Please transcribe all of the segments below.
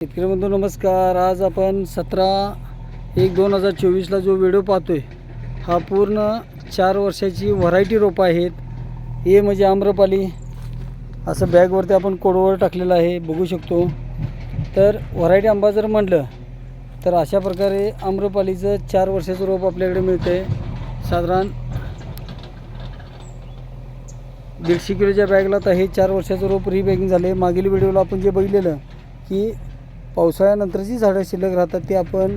शेतकरी बंधू नमस्कार. आज आपण सतरा एक दोन हजार चोवीसला जो व्हिडिओ पाहतोय हा पूर्ण चार वर्षाची व्हरायटी रोपं आहेत. हे म्हणजे आम्रपाली. असं बॅगवरती आपण कोडवर टाकलेलं आहे बघू शकतो. तर व्हरायटी आंबा जर म्हटलं तर अशा प्रकारे आम्रपालीचं चार वर्षाचं रोप आपल्याकडे मिळतं आहे साधारण दीडशे किलोच्या बॅगला तर हे चार वर्षाचं रोप रिबॅगिंग झाले मागील व्हिडिओला आपण जे बघितलेलं की पावसाळ्यानंतर जी झाडं शिल्लक राहतात ती आपण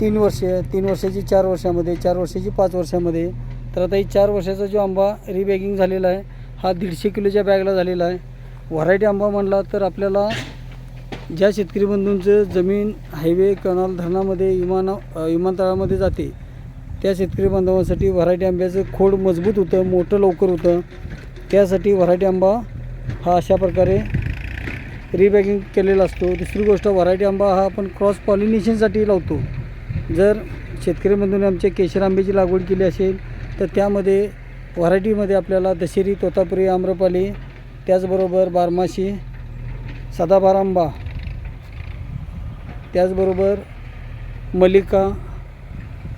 तीन वर्ष तीन वर्षाची चार वर्षामध्ये चार वर्षाची पाच वर्षामध्ये. तर आता ही चार वर्षाचा जो आंबा रिबॅगिंग झालेला आहे हा दीडशे किलोच्या बॅगला झालेला आहे. व्हरायटी आंबा म्हणला तर आपल्याला ज्या शेतकरी बंधूंचं जमीन हायवे कनाल धरणामध्ये विमान विमानतळामध्ये जाते त्या शेतकरी बांधवांसाठी व्हरायटी आंब्याचं खोड मजबूत होतं मोठं लवकर होतं. त्यासाठी व्हरायटी आंबा हा अशा प्रकारे रिबॅगिंग केलेला असतो. दुसरी गोष्ट व्हरायटी आंबा हा आपण क्रॉस पॉलिनेशनसाठी लावतो. जर शेतकरीमधून आमच्या केशर आंब्याची लागवड केली असेल तर त्यामध्ये व्हरायटीमध्ये आपल्याला दशेरी तोतापुरी आम्रपाली त्याचबरोबर बारमाशी सदाबार आंबा त्याचबरोबर मलिका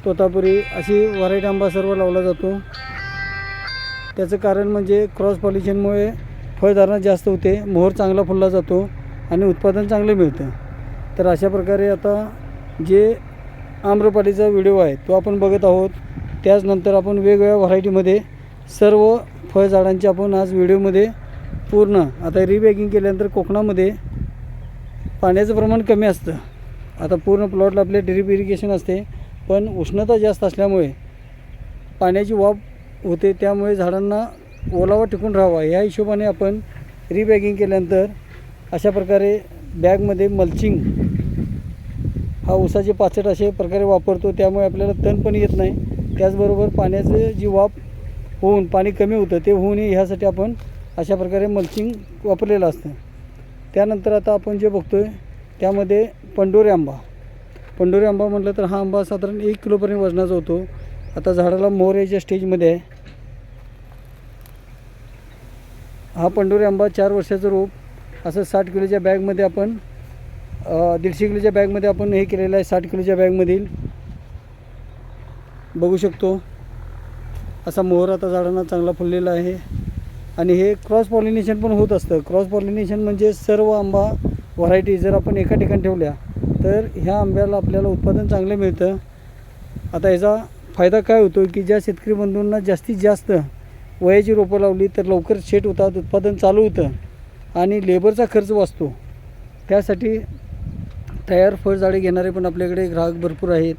तोतापुरी अशी व्हरायटी आंबा सर्व लावला जातो. त्याचं कारण म्हणजे क्रॉस पॉल्युशनमुळे फळधारणा जास्त होते मोहर चांगला फुलला जातो आणि उत्पादन चांगलं मिळतं. तर अशा प्रकारे आता जे आम्रपालीचा व्हिडिओ आहे तो आपण बघत आहोत. त्याचनंतर आपण वेगवेगळ्या व्हरायटीमध्ये सर्व फळझाडांचे आपण आज व्हिडिओमध्ये पूर्ण आता रिबॅगिंग केल्यानंतर कोकणामध्ये पाण्याचं प्रमाण कमी असतं. आता पूर्ण प्लॉटला आपले ड्रिप इरिगेशन असते पण उष्णता जास्त असल्यामुळे पाण्याची वाफ होते त्यामुळे झाडांना ओलावा टिकून राहावा. या हिशोबाने आपण रिबॅगिंग केल्यानंतर अशा प्रकारे बॅगमध्ये मल्चिंग हा उसाचे पाचट असे प्रकारे वापरतो. त्यामुळे आपल्याला तण पण येत नाही. त्याचबरोबर पाण्याचं जी वाफ होऊन पाणी कमी होतं ते होऊ नये ह्यासाठी आपण अशा प्रकारे मल्चिंग वापरलेलं असतं. त्यानंतर आता आपण जे बघतो आहे त्यामध्ये पंडोरे आंबा. पंडोरे आंबा म्हटलं तर हा आंबा साधारण एक किलोपर्यंत वजनाचा होतो. आता झाडाला मोहर याच्या स्टेजमध्ये आहे. हा पंडोरी आंबा चार वर्षाचं रोप असं साठ किलोच्या बॅगमध्ये आपण दीडशे किलोच्या बॅगमध्ये आपण हे केलेलं आहे साठ किलोच्या बॅगमधील. बघू शकतो. असा मोहर आता झाडांना चांगला फुललेला आहे. आणि हे क्रॉस पॉलिनेशन पण होत असतं. क्रॉस पॉलिनेशन म्हणजे सर्व आंबा व्हरायटी जर आपण एका ठिकाणी ठेवल्या तर ह्या आंब्याला आपल्याला उत्पादन चांगलं मिळतं. आता याचा फायदा काय होतो की ज्या शेतकरी बंधूंना जास्तीत जास्त वयाची रोपं लावली तर लवकर शेट होतात उत्पादन चालू होतं आणि लेबरचा खर्च वाचतो. त्यासाठी तयार फळझाडे घेणारे पण आपल्याकडे ग्राहक भरपूर आहेत.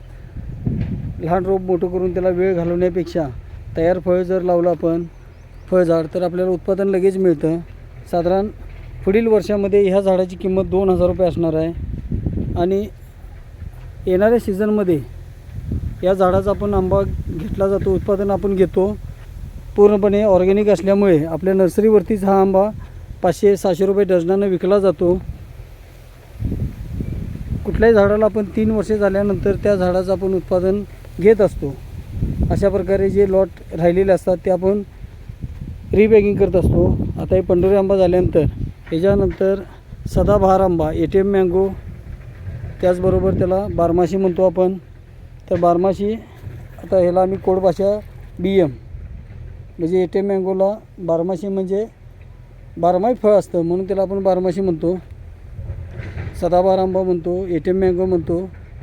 लहान रोप मोठं करून त्याला वेळ घालवण्यापेक्षा तयार फळ जर लावलं आपण फळझाड तर आपल्याला उत्पादन लगेच मिळतं. साधारण पुढील वर्षामध्ये ह्या झाडाची किंमत दोन हजार रुपये असणार आहे. आणि येणाऱ्या सीझनमध्ये या झाडाचा आपण आंबा घेतला जातो उत्पादन आपण घेतो. पूर्णपणे ऑर्गॅनिक असल्यामुळे आपल्या नर्सरीवरतीच हा आंबा पाचशे सहाशे रुपये डझनानं विकला जातो. कुठल्याही झाडाला आपण तीन वर्षे झाल्यानंतर त्या झाडाचं आपण उत्पादन घेत असतो. अशा प्रकारे जे लॉट राहिलेले असतात ते आपण रिबॅगिंग करत असतो. आता हे पंढरी आंबा झाल्यानंतर ह्याच्यानंतर सदाबहार आंबा ए टी एम मँगो त्याचबरोबर त्याला बारमाशी म्हणतो आपण. तर बारमाशी आता ह्याला आम्ही कोडभाषा बी एम म्हणजे ए टी एम मँगोला बारमाशी म्हणजे बारमाही फळ असतं म्हणून त्याला आपण बारमाशी म्हणतो. सदाबार आंबा म्हणतो ए टी एम मँगो म्हणतो.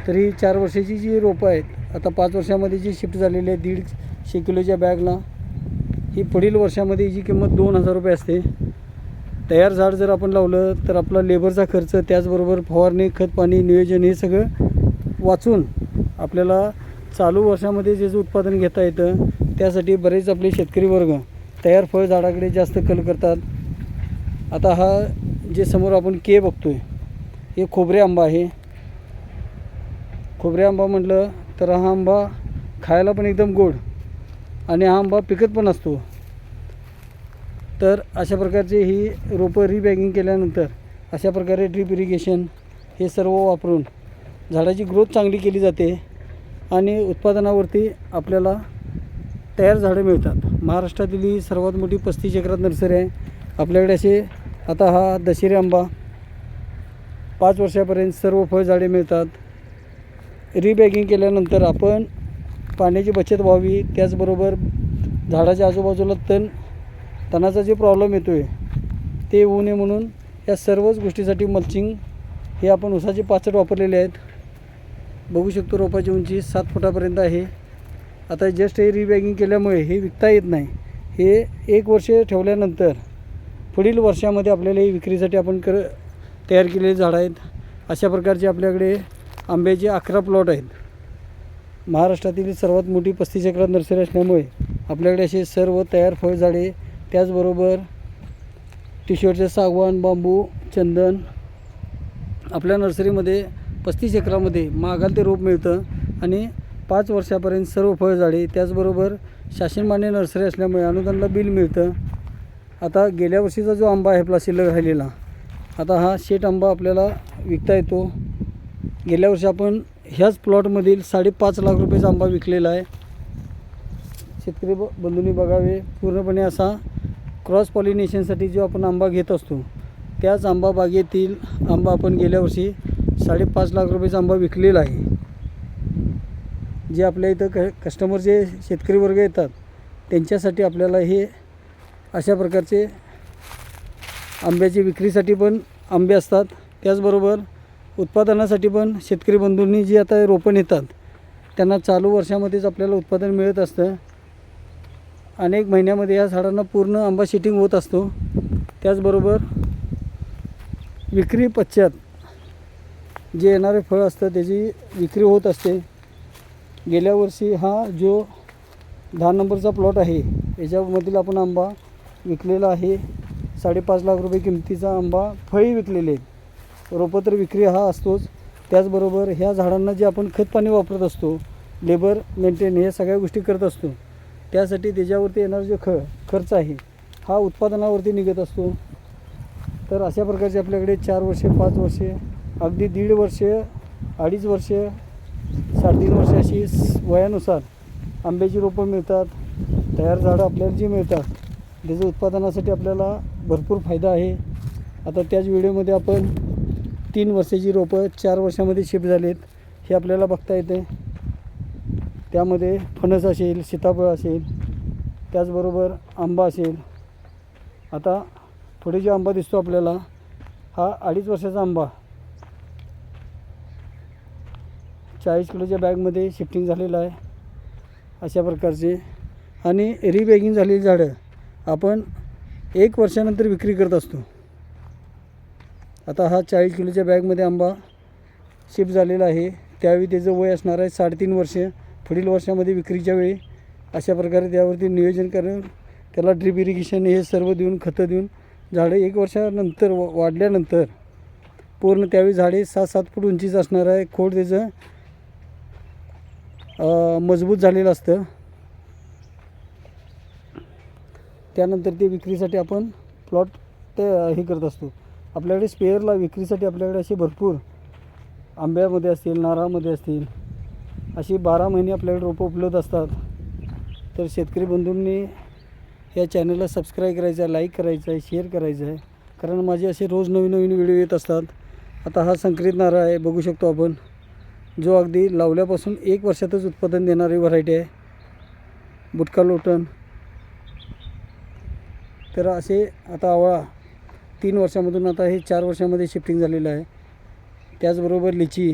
तर ही चार वर्षाची जी रोपं आहेत आता पाच वर्षामध्ये जी शिफ्ट झालेली आहे दीडशे किलोच्या बॅगला ही पुढील वर्षामध्ये हिची किंमत दोन हजार रुपये असते. तयार झाड जर आपण लावलं तर आपला लेबरचा खर्च त्याचबरोबर फवारणी खत पाणी नियोजन हे सगळं वाचून आपल्याला चालू वर्षामध्ये जे जे उत्पादन घेता येतं त्यासाठी बरेच आपले शेतकरी वर्ग तयार फळ झाडाकडे जास्त कल करतात. आता हा जे समोर आपण के बघतो आहे हे खोबरे आंबा आहे. खोबरे आंबा म्हटलं तर हा आंबा खायला पण एकदम गोड आणि हा आंबा पिकत पण असतो. तर अशा प्रकारचे ही रोपं रिबॅगिंग केल्यानंतर अशा प्रकारे ड्रीप इरिगेशन हे सर्व वापरून झाडाची ग्रोथ चांगली केली जाते आणि उत्पादनावरती आपल्याला तयार झाडं मिळतात. महाराष्ट्रातील ही सर्वात मोठी पस्तीस एकरात नर्सरी आहे. आपल्याकडे असे आता हा दशेरी आंबा पाच वर्षापर्यंत सर्व फळझाडे मिळतात. रिबॅगिंग केल्यानंतर आपण पाण्याची बचत व्हावी. त्याचबरोबर झाडाच्या आजूबाजूला तण तणाचा जे प्रॉब्लेम येतो आहे ते होऊ नये म्हणून या सर्वच गोष्टीसाठी मल्चिंग हे आपण उसाचे पाचट वापरलेले आहेत. बघू शकतो रोपाची उंची सात फुटापर्यंत आहे. आता जस्ट हे रिबॅगिंग केल्यामुळे हे विकता येत नाही. हे एक वर्ष ठेवल्यानंतर पुढील वर्षामध्ये आपल्याला हे विक्रीसाठी आपण कर तयार केलेली झाडं आहेत. अशा प्रकारचे आपल्याकडे आंब्याचे अकरा प्लॉट आहेत. महाराष्ट्रातील सर्वात मोठी पस्तीस एकरात नर्सरी असल्यामुळे आपल्याकडे असे सर्व तयार फळझाडे त्याचबरोबर टिशर्टचे सागवान बांबू चंदन आपल्या नर्सरीमध्ये पस्तीस एकरामध्ये मागाल ते रोप मिळतं आणि पाच वर्षापर्यंत सर्व फळझाडे त्याचबरोबर शासनमान्य नर्सरी असल्यामुळे अनुदानला बिल मिळतं. आता गेल्या वर्षीचा जो आंबा आहे आपला शिल्लक राहिलेला आता हा शेट आंबा आपल्याला विकता येतो. गेल्या वर्षी आपण ह्याच प्लॉटमधील साडेपाच लाख रुपयाचा आंबा विकलेला आहे. शेतकरी ब बंधूंनी बघावे पूर्णपणे असा क्रॉस पॉलिनेशनसाठी जो आपण आंबा घेत असतो त्याच आंबा बागेतील आंबा आपण गेल्या वर्षी साडेपाच लाख रुपयाचा आंबा विकलेला आहे. जे आपल्या इथं क कस्टमर जे शेतकरी वर्ग येतात त्यांच्यासाठी आपल्याला हे अशा प्रकारचे आंब्याची विक्रीसाठी पण आंबे असतात. त्याचबरोबर उत्पादनासाठी पण शेतकरी बंधूंनी जी आता रोपण येतात त्यांना चालू वर्षामध्येच आपल्याला उत्पादन मिळत असतं. अनेक महिन्यामध्ये या झाडांना पूर्ण आंबा शेटिंग होत असतो. त्याचबरोबर विक्री पश्चात जे येणारे फळ असतं त्याची विक्री होत असते. गेल्या वर्षी हा जो दहा नंबरचा प्लॉट आहे याच्यामधील आपण आंबा विकलेला आहे. साडेपाच लाख रुपये किमतीचा आंबा फळी विकलेले रोपं तर विक्री हा असतोच. त्याचबरोबर ह्या झाडांना जे आपण खतपाणी वापरत असतो लेबर मेंटेन हे सगळ्या गोष्टी करत असतो. त्यासाठी त्याच्यावरती येणारा जो ख खर्च आहे हा उत्पादनावरती निघत असतो. तर अशा प्रकारचे आपल्याकडे चार वर्षे पाच वर्षे अगदी दीड वर्ष अडीच वर्ष साडेतीन वर्ष अशी वयानुसार आंब्याची रोपं मिळतात तयार झाडं आपल्याला जी मिळतात त्याचं उत्पादनासाठी आपल्याला भरपूर फायदा आहे. आता त्याच व्हिडिओमध्ये आपण तीन वर्षाची रोपं चार वर्षामध्ये शिफ्ट झालीत हे आपल्याला बघता येते. त्यामध्ये फणस असेल सीताफळ असेल त्याचबरोबर आंबा असेल. आता पुढे जो आंबा दिसतो आपल्याला हा अडीच वर्षाचा आंबा. चाळीस किलोच्या बॅगमध्ये शिफ्टिंग झालेलं आहे. अशा प्रकारचे. आणि रिबॅगिंग झालेली झाडं आपण एक वर्षानंतर विक्री करत असतो. आता हा चाळीस किलोच्या बॅगमध्ये आंबा शिफ्ट झालेला आहे. त्यावेळी त्याचं वय असणार आहे साडेतीन वर्ष. पुढील वर्षामध्ये विक्रीच्या वेळी अशा प्रकारे त्यावरती नियोजन करून त्याला ड्रिप इरिगेशन हे सर्व देऊन खतं देऊन झाडं एक वर्षानंतर वाढल्यानंतर पूर्ण त्यावेळी झाडे सात सात फूट उंचीचं असणार आहे. खोड त्याचं मजबूत झालेलं असतं. त्यानंतर ते विक्रीसाठी आपण प्लॉट ते हे करत असतो. आपल्याकडे स्पेअरला विक्रीसाठी आपल्याकडे असे भरपूर आंब्यामध्ये असतील नारळामध्ये असतील अशी बारा महिने आपल्याकडे रोपं उपलब्ध असतात. तर शेतकरी बंधूंनी या चॅनलला सबस्क्राईब करायचं आहे लाईक करायचं आहे शेअर करायचं आहे. कारण माझे असे रोज नवीन नवीन व्हिडिओ येत असतात. आता हा संकरित नारळ आहे बघू शकतो आपण. जो अगदी लावल्यापासून एक वर्षातच उत्पादन देणारी व्हरायटी आहे. बुटका लोटन तर असे आता आवळा तीन वर्षामधून आता हे चार वर्षामध्ये शिफ्टिंग झालेलं आहे. त्याचबरोबर लिची.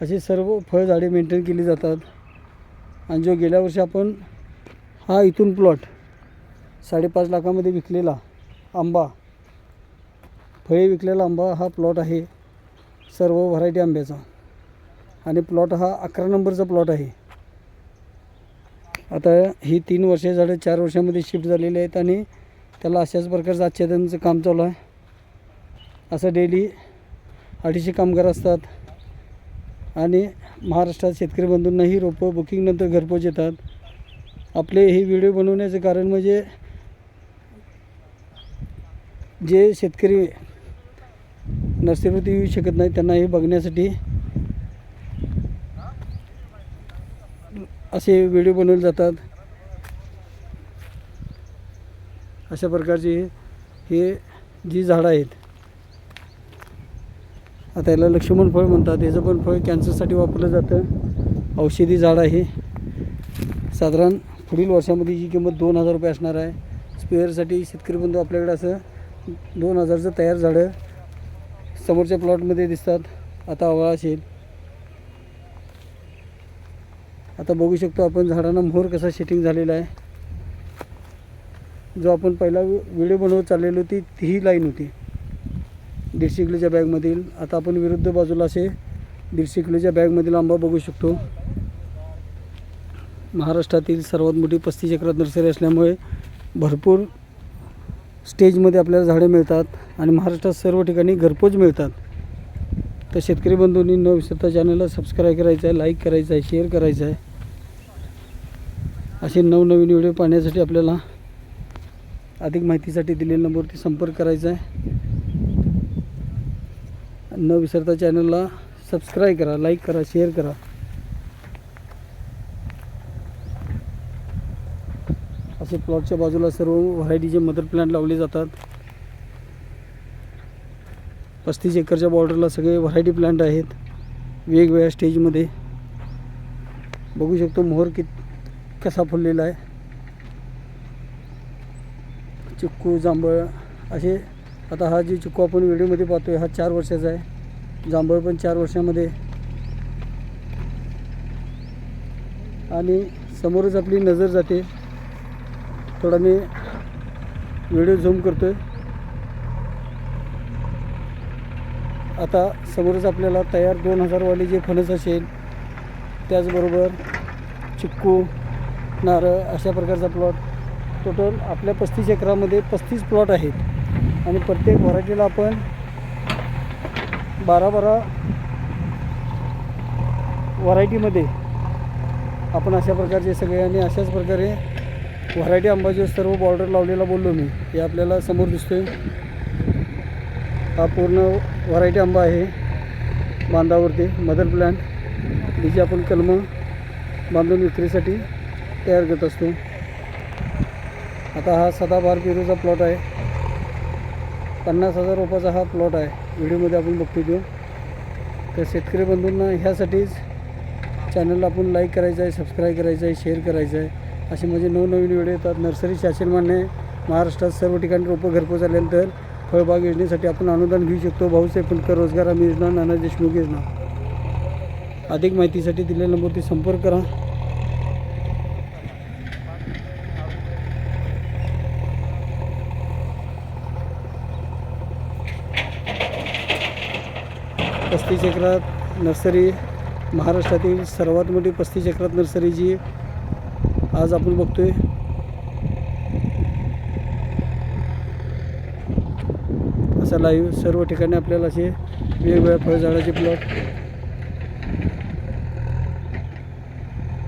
अशी सर्व फळझाडे मेंटेन केली जातात. आणि जो गेल्या वर्षी आपण हा इथून प्लॉट साडेपाच लाखामध्ये विकलेला आंबा फळे विकलेला आंबा हा प्लॉट आहे. सर्व व्हरायटी आंब्याचा. आणि प्लॉट हा अकरा नंबरचा प्लॉट आहे. आता ही तीन वर्ष झाडं चार वर्षामध्ये शिफ्ट झालेली आहेत आणि त्याला अशाच प्रकारचं आच्छादनाचं काम चालू आहे. असं डेली अडीचशे कामगार असतात आणि महाराष्ट्रात शेतकरी बंधूंनाही रोपं बुकिंगनंतर घरपोच येतात. आपले हे व्हिडिओ बनवण्याचं कारण म्हणजे जे शेतकरी नर्सरीवरती येऊ शकत नाही त्यांना हे बघण्यासाठी असे व्हिडिओ बनवले जातात. अशा प्रकारची हे जी झाडं आहेत आता याला लक्ष्मण फळ म्हणतात. याचं पण फळ कॅन्सरसाठी वापरलं जातं. औषधी झाड आहे. साधारण पुढील वर्षामध्ये जी किंमत दोन हजार रुपये असणार आहे. स्पेअरसाठी शेतकरी बंधू आपल्याकडे असं दोन हजारचं तयार झाडं समोरच्या प्लॉटमध्ये दिसतात. आता आवळा असेल. आता बघू शकतो आपण झाडांना मोहर कसा सेटिंग झालेला आहे. जो आपण पहिला व्हिडिओ बनवत चाललेलो होती तीही लाईन होती. दीडशे किलोच्या बॅगमधील आता आपण विरुद्ध बाजूला असे दीडशे किलोच्या बॅगमधील आंबा बघू शकतो. महाराष्ट्रातील सर्वात मोठी पस्तीस एकरात नर्सरी असल्यामुळे भरपूर स्टेजमध्ये आपल्याला झाडे मिळतात आणि महाराष्ट्रात सर्व ठिकाणी घरपोच मिळतात. तर शेतकरी बंधूंनी न विसरता चॅनलला सबस्क्राईब करायचं आहे लाईक करायचं आहे शेअर करायचं आहे. असे नवनवीन व्हिडिओ पाहण्यासाठी आपल्याला अधिक माहितीसाठी दिलेल्या नंबरवरती संपर्क करायचा आहे. न विसरता चॅनलला सबस्क्राईब करा लाईक करा शेअर करा. असे प्लॉटच्या बाजूला सर्व व्हरायटीचे मदर प्लांट लावले जातात. पस्तीस एकरच्या बॉर्डरला सगळे व्हरायटी प्लांट आहेत. वेगवेगळ्या स्टेजमध्ये बघू शकतो मोहर कित कसा फुललेला आहे. चिक्कू जांभळ असे आता हा जे चिक्कू आपण व्हिडिओमध्ये आहे हा चार वर्षाचा आहे. जांभळ पण चार वर्षामध्ये. आणि समोरच आपली नजर जाते. थोडा मी व्हिडिओ झूम करतो आहे आता समोरच आपल्याला तयार दोन हजारवाले जे फणस असेल त्याचबरोबर चिक्कू नारळ अशा प्रकारचा प्लॉट. टोटल आपल्या पस्तीस एकरामध्ये पस्तीस प्लॉट आहेत. आणि प्रत्येक व्हरायटीला आपण बारा बारा व्हरायटीमध्ये आपण अशा प्रकारचे सगळे आणि अशाच प्रकारे व्हरायटी आंबाचे सर्व बॉर्डर लावलेला बोललो मी. हे आपल्याला समोर दिसतोय. हा पूर्ण व्हरायटी आंबा आहे. बांधावरती मदर प्लॅन्ट ज्याची आपण कलमं बांधून विक्रीसाठी तयार करत असतो. आता हा सदाबहार पेरूचा प्लॉट आहे. पन्नास हजार रुपयाचा हा प्लॉट आहे. व्हिडिओमध्ये आपण बघतो तो. तर शेतकरी बंधूंना ह्यासाठीच चॅनलला आपण लाईक करायचं आहे सबस्क्राईब करायचं आहे शेअर करायचं आहे असे म्हणजे नवनवीन व्हिडिओ येतात. नर्सरी शासन मान्य महाराष्ट्रात सर्व ठिकाणी रोपं घरपोच आल्यानंतर फळबाग योजनेसाठी आपण अनुदान घेऊ शकतो. भाऊसाहेब फुलकर रोजगार हमी योजना नाना देशमुख योजना. अधिक माहितीसाठी दिलेल्या नंबरवरती संपर्क करा. पस्तीस एकरात नर्सरी महाराष्ट्रातील सर्वात मोठी पस्तीस एकरात नर्सरी जी आज आपण बघतोय. असा लाईव्ह सर्व ठिकाणी आपल्याला असे वेगवेगळ्या फळझाडाचे प्लॉट